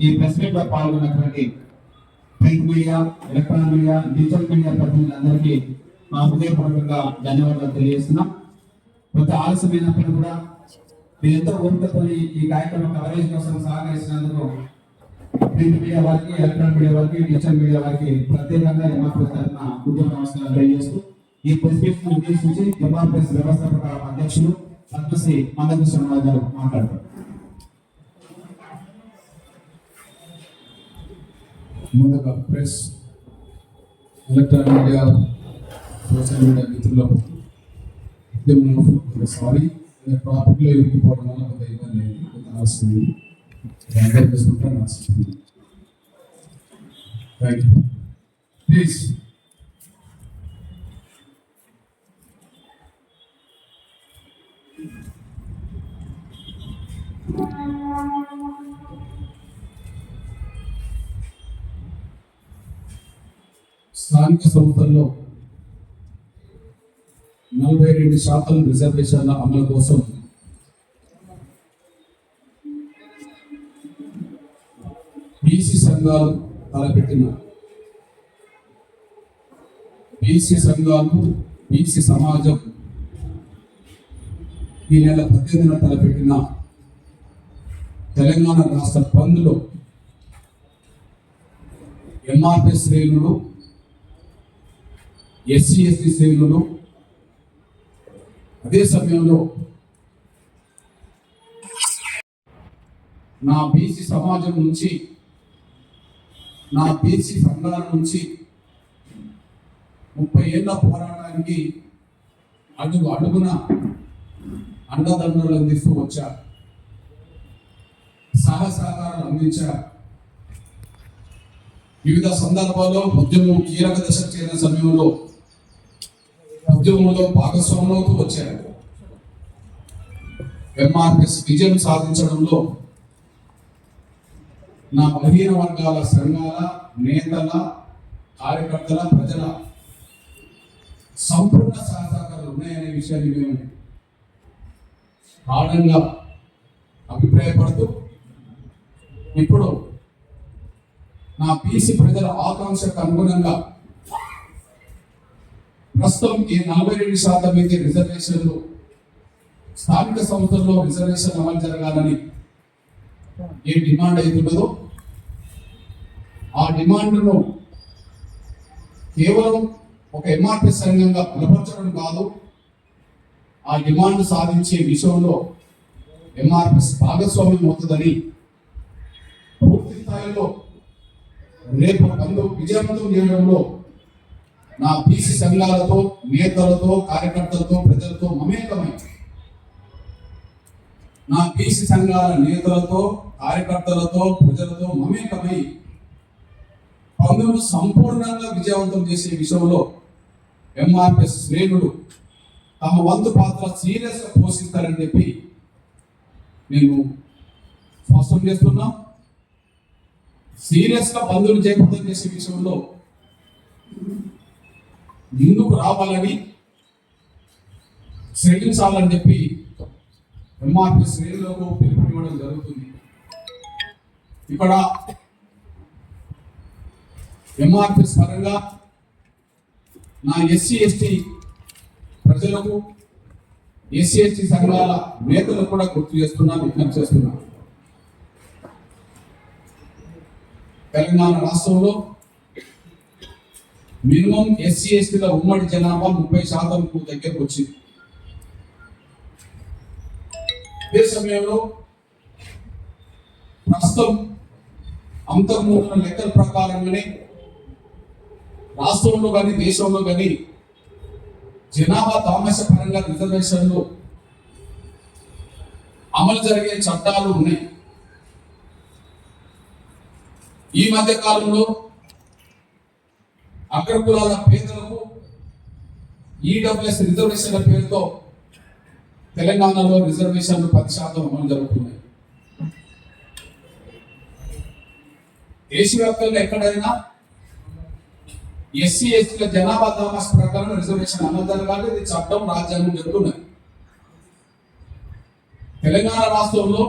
ఈ ప్రెస్ మీట్లో పాల్గొన్నటువంటి print media electronic media digital media ప్రతినిధులందరికీ మా హృదయపూర్వకంగా ధన్యవాదాలు తెలియజేస్తున్నాం. కొంత ఆలస్యమైనప్పుడు కూడా మీరు ఎంతో ఓపికతో ఈ కార్యక్రమం కవరేజ్ కోసం సహకరిస్తున్నందుకు ప్రింట్ మీడియా వారికి ఎలక్ట్రానిక్ మీడియా వారికి డిజిటల్ మీడియా వారికి ప్రత్యేకంగా ఎంఆర్ఎస్ తరఫున ఉద్యోగ నమస్కారం తెలియజేస్తూ ఈ ప్రెస్ మీట్ ఉద్దేశించి ఎంఆర్ఎస్ వ్యవస్థాపక అధ్యక్షులు పద్మశ్రీ మందకృష్ణ గారు మాట్లాడతారు ముందుగా press electronic media social media మిత్రులకు సారీ ట్రాఫిక్లో ఇరుక్కుపోవడం వల్ల కొంత ఇబ్బంది అయింది కొంత ఆలస్యం అయింది అందరూ చేసుకుంటాను ఆశిస్తుంది థ్యాంక్ యూ ప్లీజ్ స్థానిక సంస్థల్లో నలభై రెండు శాతం రిజర్వేషన్ల అమలు కోసం బీసీ సంఘాలు తలపెట్టిన బీసీ సంఘాలు బీసీ సమాజం ఈ నెల పద్దెనిమిదిన తలపెట్టిన తెలంగాణ రాష్ట్ర పందులో ఎంఆర్పీ శ్రేణులు ఎస్సీ ఎస్టీ శ్రేణులను అదే సమయంలో నా బీసీ సమాజం నుంచి నా బీసీ సంఘాల నుంచి ముప్పై ఏళ్ళ పోరాటానికి అడుగు అడుగున అండదండలు అందిస్తూ వచ్చారు సహసహకారాలు అందించారు వివిధ సందర్భాల్లో ఉద్యమం కీలక దశ చేరిన సమయంలో ఉద్యమంలో భాగస్వామ్యంలోకి వచ్చారు. ఎంఆర్ఎస్ విజయం సాధించడంలో నా బలహీన వర్గాల సంఘాల నేతల కార్యకర్తల ప్రజల సంపూర్ణ సహకారాలు ఉన్నాయనే విషయాన్ని మేము గాఢంగా అభిప్రాయపడుతూ ఇప్పుడు నా బీసీ ప్రజల ఆకాంక్షకు అనుగుణంగా ప్రస్తుతం ఈ నలభై రెండు శాతం అయితే రిజర్వేషన్లు స్థానిక సంస్థల్లో రిజర్వేషన్ అమలు జరగాలని ఏ డిమాండ్ అవుతుందో ఆ డిమాండ్ను కేవలం ఒక ఎంఆర్పీ సంఘంగా బలపరచడం కాదు ఆ డిమాండ్ సాధించే విషయంలో ఎంఆర్పిఎస్ భాగస్వామ్యం అవుతుందని పూర్తి స్థాయిలో రేపు బంధు విజయవంతం చేయడంలో నా బీసీ సంఘాలతో నేతలతో కార్యకర్తలతో ప్రజలతో మమేకమై నా బీసీ సంఘాల నేతలతో కార్యకర్తలతో ప్రజలతో మమేకమై పందును సంపూర్ణంగా విజయవంతం చేసే విషయంలో ఎంఆర్పిఎస్ శ్రేణులు తమ వంతు పాత్ర సీరియస్గా పోషిస్తారని చెప్పి నేను స్పష్టం చేస్తున్నాం. సీరియస్గా బంధువులు చేపట్టం చేసే విషయంలో ముందుకు రావాలని శ్రేణించాలని చెప్పి ఎంఆర్పి శ్రేణులకు పిలుపునివ్వడం జరుగుతుంది. ఇక్కడ ఎంఆర్పి పరంగా నా ఎస్సీ ఎస్టీ ప్రజలకు ఎస్సీ ఎస్టీ సంఘాల నేతలకు కూడా గుర్తు చేస్తున్నా విజ్ఞప్తి చేస్తున్నా. తెలంగాణ రాష్ట్రంలో మినిమం ఎస్సీ ఎస్టీల ఉమ్మడి జనాభా ముప్పై శాతం దగ్గరకు వచ్చింది. అదే సమయంలో ప్రస్తుతం అంతర్మూలన లెక్కల ప్రకారంగానే రాష్ట్రంలో కానీ దేశంలో కానీ జనాభా తామస పరంగా రిజర్వేషన్లు అమలు జరిగే చట్టాలు ఉన్నాయి. ఈ మధ్య కాలంలో అగ్రకులాల పేదలకు ఈడబ్ల్యూఎస్ రిజర్వేషన్ల పేరుతో తెలంగాణలో రిజర్వేషన్లు పది శాతం అమలు జరుగుతున్నాయి. దేశవ్యాప్తంగా ఎక్కడైనా ఎస్సీ ఎస్టీల జనాభా దామాస్ ప్రకారం రిజర్వేషన్ అమలు జరగాలి ఇది చట్టం రాజ్యాంగం చెప్తున్నాయి. తెలంగాణ రాష్ట్రంలో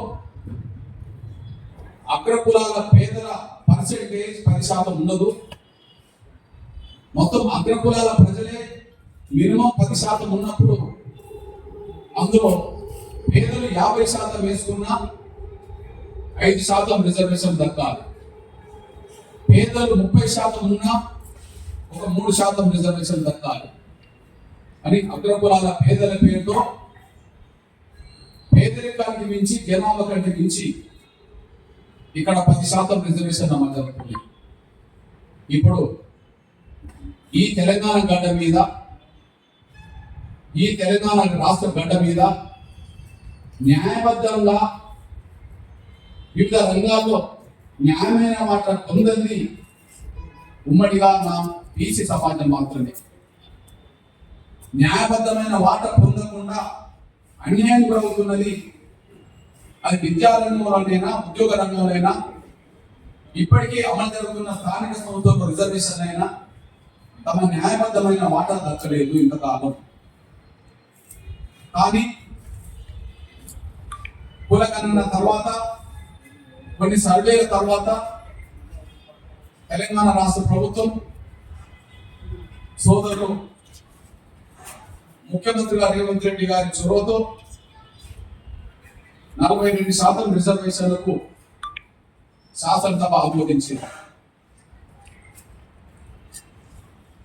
అగ్రకులాల పేదల పర్సెంటేజ్ పది శాతం ఉండదు. మొత్తం అగ్రకులాల ప్రజలే మినిమం పది శాతం ఉన్నప్పుడు అందులో పేదలు యాభై శాతం వేసుకున్నా ఐదు శాతం రిజర్వేషన్ దక్కాలి. పేదలు ముప్పై శాతం ఉన్నా ఒక మూడు శాతం రిజర్వేషన్ దక్కాలి. అని అగ్రకులాల పేదల పేరుతో పేదరికానికి మించి జనాభా కంటే మించి ఇక్కడ పది శాతం రిజర్వేషన్ అమలు జరుగుతుంది. ఇప్పుడు ఈ తెలంగాణ గడ్డ మీద ఈ తెలంగాణ రాష్ట్ర గడ్డ మీద న్యాయబద్ధంగా వివిధ రంగాల్లో న్యాయమైన మాట పొందంది ఉమ్మడిగా నా బీసీ సమాజం మాత్రమే. న్యాయబద్ధమైన వాట పొందకుండా అన్యాయం జరుగుతున్నది. అది విద్యా రంగంలోనైనా ఉద్యోగ రంగంలోనైనా ఇప్పటికీ అమలు జరుగుతున్న స్థానిక సంస్థల రిజర్వేషన్ అయినా తమ న్యాయబద్ధమైన వాటా దక్కలేదు ఇంతకాలం. కానీ కులగణన తర్వాత కొన్ని సర్వేల తర్వాత తెలంగాణ రాష్ట్ర ప్రభుత్వం సోదరులు ముఖ్యమంత్రి గారు రేవంత్ రెడ్డి గారి చొరవతో నలభై రెండు శాతం రిజర్వేషన్లకు శాసనసభ ఆమోదించింది.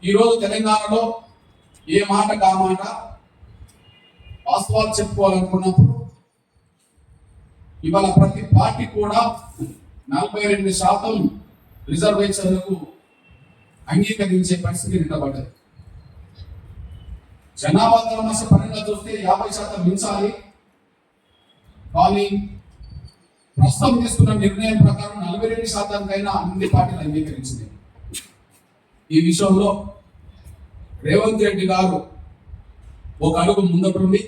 ఈరోజు తెలంగాణలో ఏ మాట కామాట వాస్తవాలు చెప్పుకోవాలనుకున్నప్పుడు ఇవాళ ప్రతి పార్టీ కూడా నలభై రెండు శాతం రిజర్వేషన్లకు అంగీకరించే పరిస్థితి నిలబడ్డది. జనాభా సమస్య పరంగా చూస్తే యాభై శాతం మించాలి. కానీ ప్రస్తుతం తీసుకున్న నిర్ణయం ప్రకారం నలభై రెండు శాతానికైనా అన్ని పార్టీలు అంగీకరించింది ఈ విషయంలో రేవంత్ రెడ్డి గారు ఒక అడుగు ముందటుండి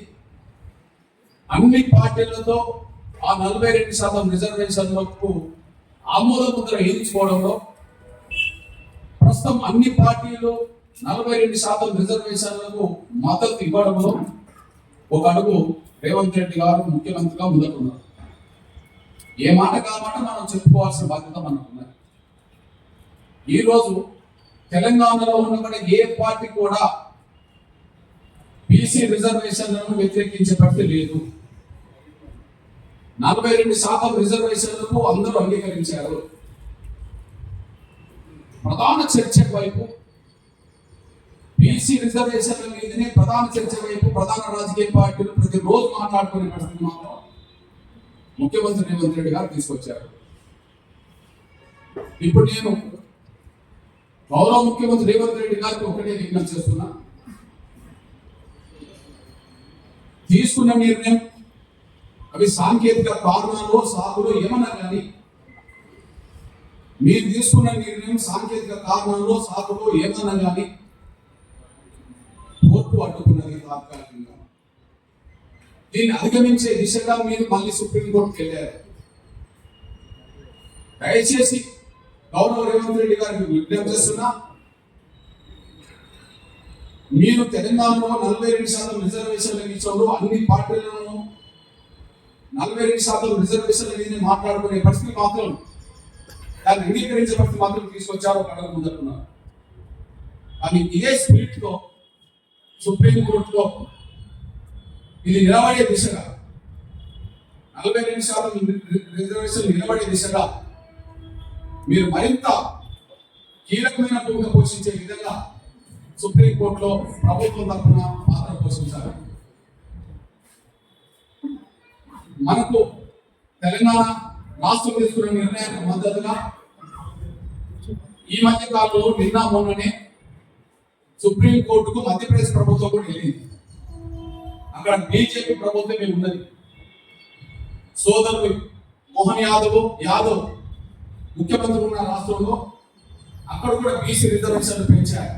అన్ని పార్టీలతో ఆ నలభై రెండు శాతం రిజర్వేషన్లకు ఆమోద ముద్ర వేయించుకోవడంలో ప్రస్తుతం అన్ని పార్టీలు నలభై రెండు శాతం రిజర్వేషన్లకు మద్దతు ఇవ్వడంలో ఒక అడుగు రేవంత్ రెడ్డి గారు ముఖ్యమంత్రిగా ముందుకున్నారు ఏ మాట కామాట మనం చెప్పుకోవాల్సిన బాధ్యత మనకు ఈరోజు తెలంగాణలో ఉన్నటువంటి ఏ పార్టీ కూడా బీసీ రిజర్వేషన్లను వ్యతిరేకించే పరిస్థితి లేదు. నలభై రెండు శాతం రిజర్వేషన్లకు అందరూ అంగీకరించారు. ప్రధాన చర్చ వైపు బీసీ రిజర్వేషన్ల మీదనే ప్రధాన చర్చ వైపు ప్రధాన రాజకీయ పార్టీలు ప్రతిరోజు మాట్లాడుకునే పరిస్థితి మాత్రం ముఖ్యమంత్రి రేవంత్ రెడ్డి గారు తీసుకొచ్చారు. ఇప్పుడు నేను గౌరవ ముఖ్యమంత్రి రేవంత్ రెడ్డి గారికి ఒకటే విజ్ఞప్తి చేస్తున్నా. తీసుకున్న నిర్ణయం అవి సాంకేతిక కారణాలు సాగులు ఏమన్నా కానీ మీరు తీసుకున్న నిర్ణయం సాంకేతిక కారణాలు సాగులు ఏమన్నా కానీ కోర్టు అడ్డుకున్నది తాత్కాలికంగా దీన్ని అధిగమించే దిశగా మీరు మళ్ళీ సుప్రీంకోర్టుకు వెళ్ళారు. దయచేసి గౌరవ రేవంత్ రెడ్డి గారికి విజ్ఞప్తి చేస్తున్నా మీరు తెలంగాణలో నలభై రెండు శాతం రిజర్వేషన్ల విషయంలో అన్ని పార్టీలను నలభై రెండు శాతం రిజర్వేషన్ల మీద మాట్లాడుకునే పరిస్థితి మాత్రం దాన్ని అంగీకరించే పరిస్థితి మాత్రం తీసుకొచ్చారు ఒక అడుగు ముందరున్నారు అని ఇదే స్పిరిట్తో సుప్రీంకోర్టులో ఇది నిలబడే దిశగా నలభై రెండు శాతం రిజర్వేషన్ నిలబడే దిశగా మీరు మరింత కీలకమైన భూమిక పోషించే విధంగా సుప్రీంకోర్టులో ప్రభుత్వం తరఫున పాత్ర పోషించాలి. మనకు తెలంగాణ రాష్ట్రం తీసుకున్న నిర్ణయానికి మద్దతుగా ఈ మధ్య కాలంలో నిన్న మొన్ననే సుప్రీంకోర్టుకు మధ్యప్రదేశ్ ప్రభుత్వం కూడా వెళ్ళింది. అక్కడ బీజేపీ ప్రభుత్వమే ఉన్నది. సోదరుడు మోహన్ యాదవ్ యాదవ్ ముఖ్యమంత్రి ఉన్న రాష్ట్రంలో అక్కడ కూడా బీసీ రిజర్వేషన్లు పెంచారు.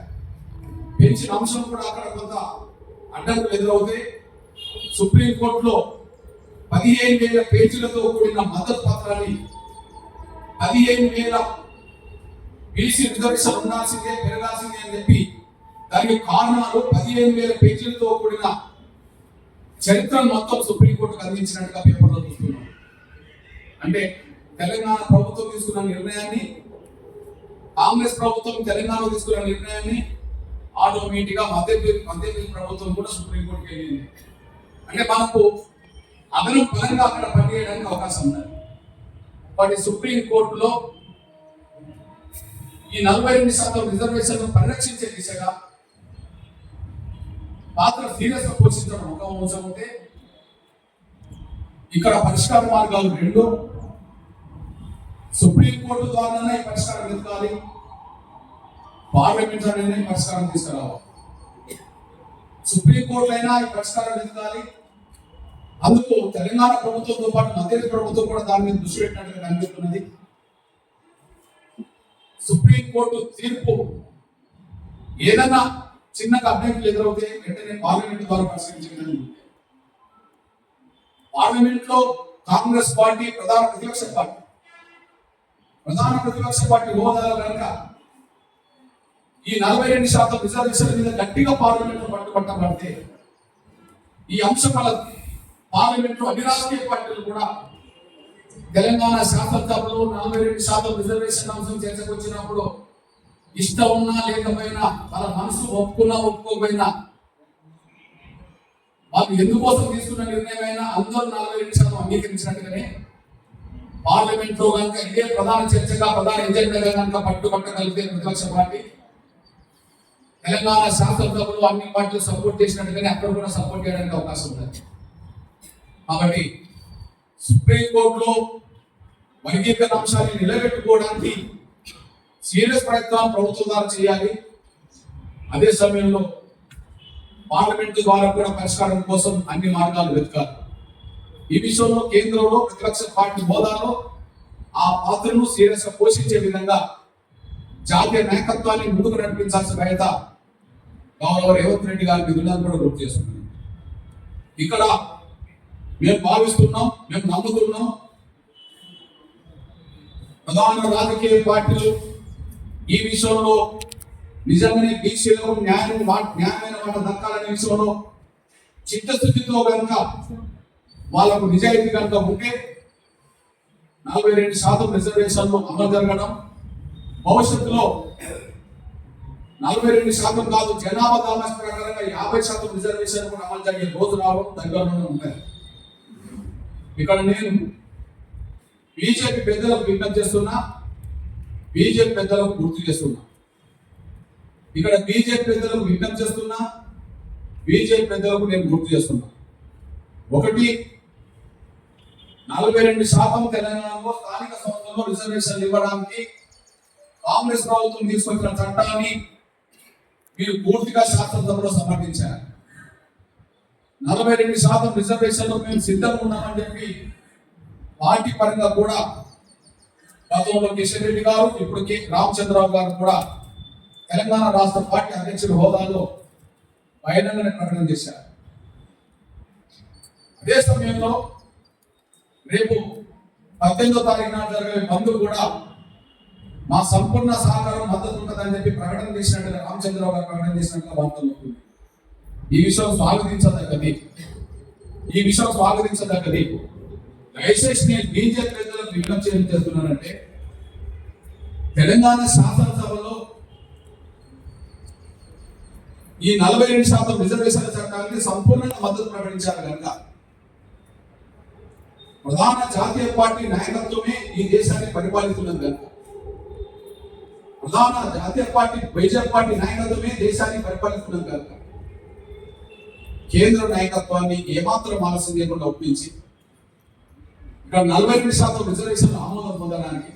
పెంచిన అంశం కూడా అక్కడ కొంత అడ్డంకులు ఎదురవుతాయి. సుప్రీంకోర్టులో పదిహేను వేల పేజీలతో కూడిన మద్దతు పత్రాన్ని పదిహేను వేల బీసీ రిజర్వేషన్ ఉండాల్సిందే పెరగాల్సిందే అని చెప్పి దానికి కారణాలు పదిహేను వేల పేజీలతో కూడిన చరిత్రను మొత్తం సుప్రీంకోర్టుకు అందించినట్టుగా పేపర్లో చూస్తున్నాం. అంటే తెలంగాణ ప్రభుత్వం తీసుకున్న నిర్ణయాన్ని కాంగ్రెస్ ప్రభుత్వం తెలంగాణ తీసుకున్న నిర్ణయాన్ని ఆటోమేటిక్గా మధ్యప్రదేశ్ మధ్యప్రదేశ్ ప్రభుత్వం కూడా సుప్రీంకోర్టుకి వెళ్ళింది. అంటే మనకు అదనపు పరంగా అక్కడ పనిచేయడానికి అవకాశం ఉన్నది. వాటి సుప్రీం కోర్టులో ఈ నలభై రెండు శాతం రిజర్వేషన్ పరిరక్షించే దిశగా పాత్ర సీరియస్ పోషించడం ఒక అంశం ఉంటే ఇక్కడ పరిష్కార మార్గాలు రెండు సుప్రీం కోర్టు ద్వారానే పరిష్కారం వెతకాలి. పార్లమెంట్ అనేది పరిష్కారం తీసుకురావాలి. సుప్రీం కోర్టు అయినా ఈ పరిష్కారం వెతకాలి. అందుకు తెలంగాణ ప్రభుత్వంతో పాటు మధ్యప్రదేశ్ ప్రభుత్వం కూడా దాని మీద దృష్టి పెట్టినట్టుగా కనిపిస్తున్నది. సుప్రీం కోర్టు తీర్పు ఏదైనా చిన్నగా అభ్యర్థులు ఎదురవుతే వెంటనే పార్లమెంట్ ద్వారా పరిశీలించగలను పార్లమెంట్లో కాంగ్రెస్ పార్టీ ప్రధాన ప్రతిపక్ష పార్టీ ప్రధాన ప్రతిపక్ష పార్టీ హోదాలో కనుక ఈ నలభై రెండు శాతం రిజర్వేషన్ మీద గట్టిగా పార్లమెంట్లో పట్టుబట్టబడితే ఈ అంశం వల్ల పార్లమెంట్లో అన్ని రాజకీయ పార్టీలు కూడా తెలంగాణ శాసనసభలో నలభై రెండు శాతం రిజర్వేషన్ అంశం చేర్చకొచ్చినప్పుడు ఇష్టం ఉన్నా లేకపోయినా వాళ్ళ మనసు ఒప్పుకున్నా ఒప్పుకోకపోయినా వాళ్ళు ఎందుకోసం తీసుకున్న నిర్ణయం అయినా అందరూ నలభై రెండు శాతం అంగీకరించినట్టుగానే పార్లమెంట్లో కనుక ఇదే ప్రధాన చర్చగా ప్రధాన ఎజెండాగా కనుక పట్టుబట్టగలిగితే ప్రతిపక్ష పార్టీ తెలంగాణ శాసనసభలో అన్ని పార్టీలు సపోర్ట్ చేసినట్టుగానే అక్కడ కూడా సపోర్ట్ చేయడానికి అవకాశం ఉంది కాబట్టి సుప్రీంకోర్టులో వర్గీకరణ అంశాన్ని నిలబెట్టుకోవడానికి సీరియస్ ప్రయత్నం ప్రభుత్వం ద్వారా చేయాలి. అదే సమయంలో పార్లమెంట్ ద్వారా కూడా పరిష్కారం కోసం అన్ని మార్గాలు వెతకాలి. ఈ విషయంలో కేంద్రంలో ప్రతిపక్ష పార్టీ హోదాలో ఆ పాత్రను సీరియస్గా పోషించే విధంగా జాతీయ నాయకత్వాన్ని ముందుకు నడిపించాల్సిన బాధ్యత గౌరవ రేవంత్ రెడ్డి గారి విధులను కూడా గుర్తు చేస్తున్నాం ఇక్కడ మేము భావిస్తున్నాం మేము నమ్ముతున్నాం. ప్రధాన రాజకీయ పార్టీలు ఈ విషయంలో నిజంగానే బీసీలకు న్యాయం న్యాయమైన వాట దక్కాలనే విషయంలో చిత్తశుద్ధితో కనుక వాళ్ళకు నిజాయితీ కనుక ఉంటే నలభై రెండు శాతం రిజర్వేషన్లు అమలు జరగడం భవిష్యత్తులో నలభై రెండు శాతం కాదు జనాభా దాదాపు ప్రకారంగా యాభై శాతం రిజర్వేషన్ కూడా అమలు జరిగే రోజు రావడం దగ్గరలోనే ఉంటాయి. ఇక్కడ నేను బీజేపీ పెద్దలకు విజ్ఞప్తి చేస్తున్నా బీజేపీ పెద్దలకు గుర్తు చేస్తున్నా. ఇక్కడ బీజేపీ పెద్దలకు విజ్ఞప్తి చేస్తున్నా బీజేపీ పెద్దలకు నేను గుర్తు చేస్తున్నా. ఒకటి నలభై రెండు శాతం తెలంగాణలో స్థానిక సంస్థల్లో రిజర్వేషన్ ఇవ్వడానికి కాంగ్రెస్ ప్రభుత్వం తీసుకొచ్చిన చట్టాన్ని మీరు పూర్తిగా శాసనసభలో సమర్పించారు నలభై రెండు శాతం రిజర్వేషన్లో మేము సిద్ధంగా ఉన్నామని చెప్పి పార్టీ పరంగా కూడా గతంలో కిషన్ రెడ్డి గారు ఇప్పుడు కె రామచంద్రరావు గారు కూడా తెలంగాణ రాష్ట్ర పార్టీ అధ్యక్షుడి హోదాలో బహిరంగ ప్రకటన చేశారు. అదే సమయంలో రేపు పద్దెనిమిదో తారీఖు నాడు జరిగే బంధువు కూడా మా సంపూర్ణ సహకారం మద్దతు ఉంటుందని చెప్పి ప్రకటన చేసినట్టుగా రామచంద్రరావు గారు ప్రకటన చేసినట్టుగా వార్తలు ఈ విషయం స్వాగతించదగ్గది. ఈ విషయం స్వాగతించదగ్గది. దయచేసి నేను బీజేపీ పెద్దలకు విజ్ఞప్తి చేయడం చేస్తున్నానంటే తెలంగాణ శాసనసభలో ఈ నలభై రెండు శాతం రిజర్వేషన్ల చట్టానికి సంపూర్ణంగా మద్దతు ప్రకటించారు కనుక ప్రధాన జాతీయ పార్టీ నాయకత్వమే ఈ దేశాన్ని పరిపాలిస్తున్నది కనుక. ప్రధాన జాతీయ పార్టీ బీజేపీ పార్టీ నాయకత్వమే దేశాన్ని పరిపాలిస్తున్నది కనుక. కేంద్ర నాయకత్వాన్ని ఏమాత్రం ఆలస్యం చేయకుండా ఒప్పించి ఇక్కడ నలభై ఎనిమిది శాతం రిజర్వేషన్ ఆమోదం పొందడానికి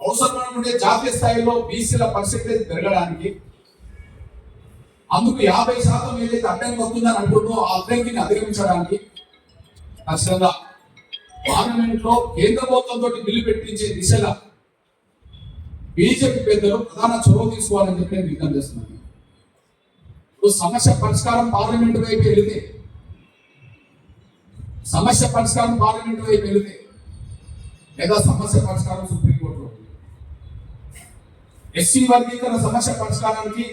అవసరం ఉండే జాతీయ స్థాయిలో బీసీల పర్సెంటేజ్ పెరగడానికి అందుకు యాభై శాతం ఏదైతే అడ్డంకి వస్తుందని అంటున్నో ఆ అడ్డంకిని అధిగమించడానికి ఖచ్చితంగా పార్లమెంట్లో కేంద్ర ప్రభుత్వంతో బిల్లు పెట్టించే దిశగా బీజేపీ పెద్దలు ప్రధాన చొరవ తీసుకోవాలని చెప్పి నేను విజ్ఞప్తి చేస్తున్నాను. ఇప్పుడు సమస్య పరిష్కారం పార్లమెంట్ వైపు వెళితే సమస్య పరిష్కారం పార్లమెంట్ వైపు వెళితే లేదా సమస్య పరిష్కారం సుప్రీంకోర్టులో ఎస్సీ వర్గీకరణ సమస్య పరిష్కారానికి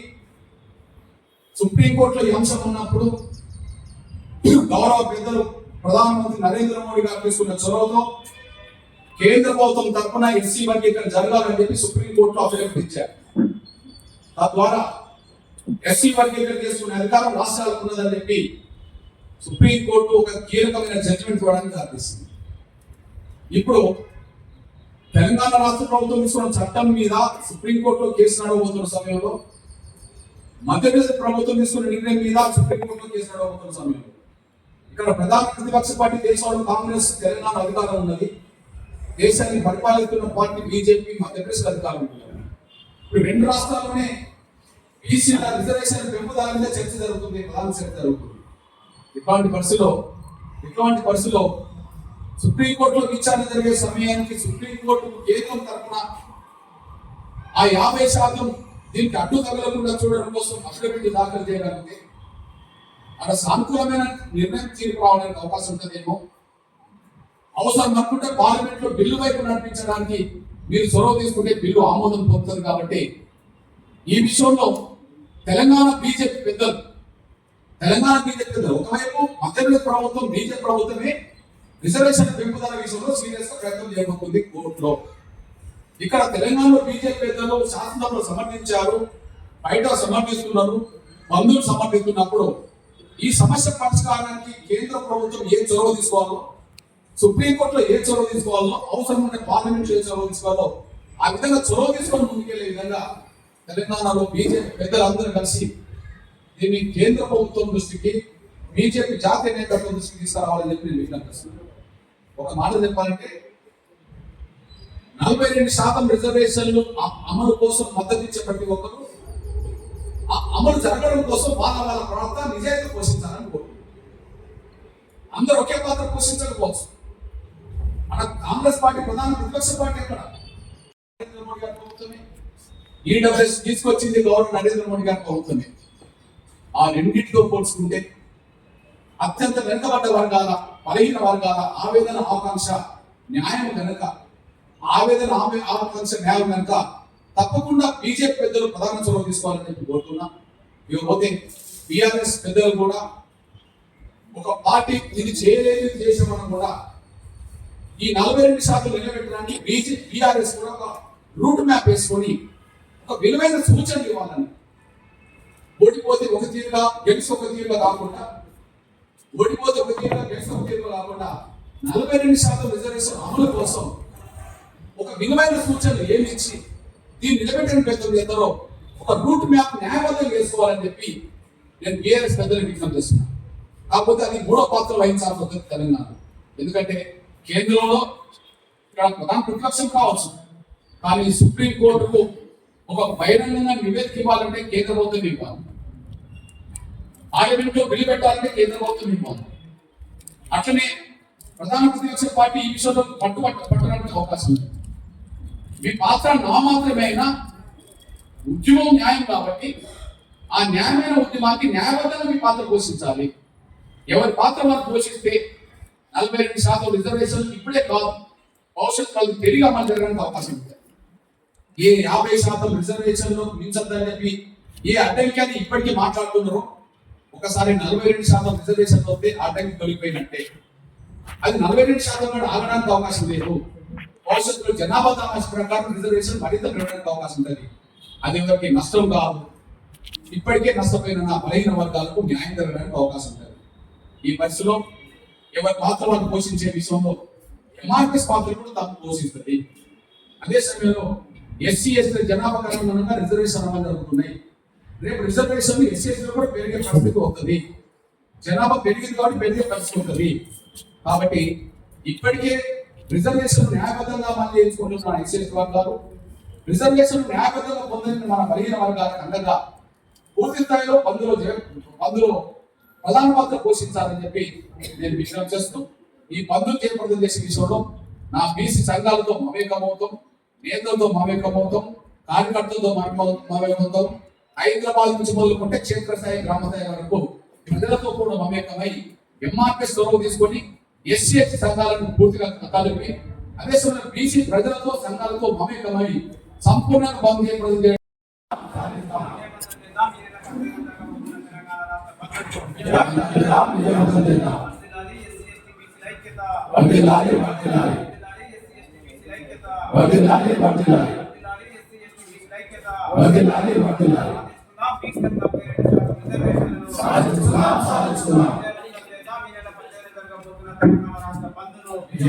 సుప్రీంకోర్టులో ఈ అంశం ఉన్నప్పుడు గౌరవ పెద్దలు ప్రధానమంత్రి నరేంద్ర మోడీ గారు తీసుకున్న చొరవతో కేంద్ర ప్రభుత్వం తరఫున ఎస్సీ వర్గీకరణ జరగాలని చెప్పి సుప్రీంకోర్టులో అఫిడవిట్ ఇచ్చారు. తద్వారా ఎస్సీ వర్గీకరణ చేసుకునే అధికారం రాష్ట్రాలకు ఉన్నదని చెప్పి సుప్రీంకోర్టు ఒక కీలకమైన జడ్జిమెంట్ ఇవ్వడానికి దారితీసింది ఇప్పుడు తెలంగాణ రాష్ట్ర ప్రభుత్వం తీసుకున్న చట్టం మీద సుప్రీంకోర్టులో కేసు నడవబోతున్న సమయంలో మధ్యప్రదేశ్ ప్రభుత్వం తీసుకున్న నిర్ణయం మీద సుప్రీంకోర్టులో కేసు నడవబోతున్న సమయంలో ఇక్కడ ప్రధాన ప్రతిపక్ష పార్టీ దేశంలో కాంగ్రెస్ తెలంగాణ అధికారం ఉన్నది. దేశాన్ని పరిపాలిస్తున్న పార్టీ బీజేపీ మధ్యప్రదేశ్ అధికారం ఉన్నది. ఇప్పుడు రెండు రాష్ట్రాల్లోనే బీసీల రిజర్వేషన్ పెంపుదల మీద చర్చ జరుగుతుంది ప్రధాన చర్చ జరుగుతుంది. ఇట్లాంటి పరిస్థితిలో ఇట్లాంటి పరిస్థితిలో సుప్రీంకోర్టులో విచారణ జరిగే సమయానికి సుప్రీంకోర్టు కేంద్రం తరఫున ఆ యాభై శాతం దీనికి అడ్డు తగలకుండా చూడడం కోసం అఫిడవిట్ దాఖలు చేయగలిగితే అక్కడ సానుకూలమైన నిర్ణయం తీర్పు రావడానికి అవకాశం ఉంటుందేమో? అవసరం అనుకుంటే పార్లమెంట్లో బిల్లు వైపు నడిపించడానికి మీరు చొరవ తీసుకుంటే బిల్లు ఆమోదం పొందుతుంది కాబట్టి ఈ విషయంలో తెలంగాణ బీజేపీ పెద్దలు తెలంగాణ బీజేపీ పెద్దలు ఒకవైపు మధ్యప్రదేశ్ ప్రభుత్వం బీజేపీ ప్రభుత్వమే రిజర్వేషన్ పెంపుదల విషయంలో సీరియస్గా ప్రయత్నం చేయబోతుంది కోర్టులో. ఇక్కడ తెలంగాణలో బీజేపీ పెద్దలు శాసనసభలో సమర్థించారు బయట సమర్థిస్తున్నారు బంధువులు సమర్థిస్తున్నప్పుడు ఈ సమస్య పరిష్కారానికి కేంద్ర ప్రభుత్వం ఏ చొరవ తీసుకోవాలో సుప్రీంకోర్టులో ఏ చొరవ తీసుకోవాలో అవసరం పార్లమెంట్ ఏ చొరవ తీసుకోవాలో ఆ విధంగా చొరవ తీసుకొని ముందుకెళ్ళే విధంగా తెలంగాణలో బీజేపీ పెద్దలందరూ కలిసి దీన్ని కేంద్ర ప్రభుత్వం దృష్టికి బీజేపీ జాతీయ నేతృత్వం దృష్టికి తీసుకురావాలని చెప్పి నేను విజ్ఞప్తి చేస్తున్నాను. ఒక మాట చెప్పాలంటే నలభై రెండు శాతం రిజర్వేషన్లు అమలు కోసం మద్దతు ఇచ్చే ప్రతి ఒక్కరు అమలు జరగడం కోసం వాళ్ళ వాళ్ళ ప్రాంత నిజాయితీ పోషించాలని కోరుకుంటున్నారు అందరూ ఒకే పాత్ర పోషించకపోవచ్చు. మన కాంగ్రెస్ పార్టీ ప్రధాన ప్రతిపక్ష పార్టీ ఎక్కడ? నరేంద్ర మోడీ గారి ప్రభుత్వమే. ఈడబ్ల్యూఎస్ తీసుకొచ్చింది గవర్నర్ నరేంద్ర మోడీ గారి ప్రభుత్వమే. ఆ రెండింటితో పోల్చుకుంటే అత్యంత వెనుకబడ్డ వర్గాల బలహీన వర్గాల ఆవేదన ఆకాంక్ష న్యాయం కనుక ఆవేదన ఆవే- ఆకాంక్ష న్యాయం కనుక తప్పకుండా బీజేపీ పెద్దలు ప్రధాన చొరవ తీసుకోవాలని చెప్పి కోరుతున్నా. ఇకపోతే బీఆర్ఎస్ పెద్దలు కూడా ఒక పార్టీ ఇది చేయలేదు చేసామని కూడా ఈ నలభై రెండు శాతం నిలబెట్టడానికి బీజే బీఆర్ఎస్ కూడా ఒక రూట్ మ్యాప్ వేసుకొని ఒక విలువైన సూచనలు ఇవ్వాలని. ఓడిపోతే ఒక తీరుగా గెలిచి ఒక తీరుగా కాకుండా ఓడిపోతే ఒక తీరుగా గెలిచి ఒక తీరుగా కాకుండా నలభై రెండు శాతం రిజర్వేషన్ అమలు కోసం ఒక విలువైన సూచనలు ఏమి ఇచ్చి దీన్ని నిలబెట్టడం ప్రయత్నం చేస్తారో ఒక రూట్ మ్యాప్ న్యాయబద్ధంగా వేసుకోవాలని చెప్పి నేను బీఆర్ఎస్ పెద్దలు విజ్ఞప్తి చేస్తున్నాను కాకపోతే అది మూడో పాత్ర వహించాల్సి వస్తుంది తెలంగాణ ఎందుకంటే కేంద్రంలో ఇక్కడ ప్రధాన ప్రతిపక్షం కావచ్చు. కానీ సుప్రీం కోర్టుకు ఒక బహిరంగంగా నివేదిక ఇవ్వాలంటే కేంద్ర ప్రభుత్వం ఇవ్వాలి. పార్లమెంట్లో బిల్లు పెట్టాలంటే కేంద్ర ప్రభుత్వం ఇవ్వాలి. అట్లనే ప్రధాన ప్రతిపక్ష పార్టీ ఈ విషయంలో పట్టుబట్ట పట్టడానికి అవకాశం ఉంది. మీ పాత్ర నామాత్రమే అయినా ఉద్యమం న్యాయం కాబట్టి ఆ న్యాయమైన ఉద్యమానికి న్యాయబద్ధంగా మీ పాత్ర పోషించాలి. ఎవరి పాత్ర వారు పోషిస్తే నలభై రెండు శాతం రిజర్వేషన్ ఇప్పుడే కాదు భవిష్యత్తు వాళ్ళు తెలియ అమలు జరగడానికి అవకాశం ఉంది. ఏ యాభై శాతం రిజర్వేషన్లు మించద్దని చెప్పి ఏ అడ్డంకి అని ఇప్పటికీ మాట్లాడుతున్నారు. ఒకసారి నలభై రెండు శాతం రిజర్వేషన్ వస్తే అడ్డంకి తొలిగిపోయినట్టే. అది నలభై రెండు శాతం కూడా ఆగడానికి అవకాశం లేదు. భవిష్యత్తులో జనాభా తమాష ప్రకారం రిజర్వేషన్ మరింత పెరగడానికి అవకాశం ఉంటుంది. అది ఎవరికి నష్టం కాదు. ఇప్పటికే నష్టపోయిన నా బలహీన వర్గాలకు న్యాయం జరగడానికి అవకాశం ఉంటుంది. ఈ పరిస్థితిలో ఎవరి పాత్ర వాళ్ళు పోషించే విషయంలో ఎంఆర్ఎస్ పాత్ర కూడా తాము పోషిస్తుంది అదే సమయంలో ఎస్సీ ఎస్టీ జనాభా కారణంగా రిజర్వేషన్ అమలు జరుగుతున్నాయి. రేపు రిజర్వేషన్ ఎస్సీ ఎస్టీలో కూడా పెరిగే పరిస్థితి వస్తుంది. జనాభా పెరిగింది కాబట్టి పెరిగే పరిస్థితి ఉంటుంది కాబట్టి ఇప్పటికే రిజర్వేషన్ న్యాయబద్ధంగా మనం చేయించుకుంటున్న ఎస్సీ వర్గాలు రిజర్వేషన్ న్యాయబద్ధంగా పొందిన మన బలహీన వర్గాలకు అండగా పూర్తి స్థాయిలో పందులో పందులో ప్రధాన పాత్ర పోషించాలని చెప్పి నేను విజ్ఞప్తి చేస్తూ ఈ పందులు చేపడుతున్న చేసే విషయంలో నా బీసీ సంఘాలతో మమేకమవుతాం నేతలతో మమేకమవుతాం కార్యకర్తలతో మమేకమవుతాం హైదరాబాద్ నుంచి మొదలుకుంటే క్షేత్రస్థాయి గ్రామస్థాయి వరకు ప్రజలతో కూడా మమేకమై ఎంఆర్పీ చొరవ తీసుకొని ఎస్సీ ఎస్టీ సంఘాలను పూర్తిగా కలిపి అదే సమయంలో బీసీ ప్రజలతో సంఘాలతో మమేకమై సంపూర్ణంగా బంద్ చేయబడింది. సాధిస్తున్నాం సాధిస్తున్నాం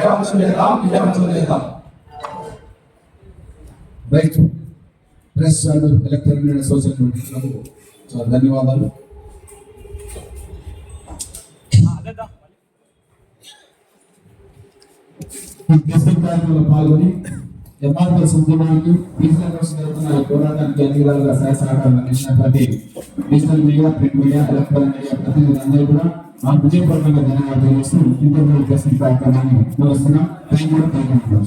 విజయవంతం చేద్దాం విజయవంతం చేద్దాం right press and electronic association చాలా ధన్యవాదాలు. ఈ కార్యక్రమంలో పాల్గొని ఎంఆర్పీ ఉద్యమానికి డిజిటల్ జరుగుతున్న ఈ పోరాటానికి అన్ని విధాలుగా సహాయ సహకారం అందించినటువంటి digital media print media electronic media ప్రతినిధులందరూ కూడా మా విజయపూర్వకంగా ధన్యవాదాలు చేస్తూ ఇంటర్వ్యూ చేసిన కార్యక్రమాన్ని నిర్వహిస్తున్నాం. Thank you thank you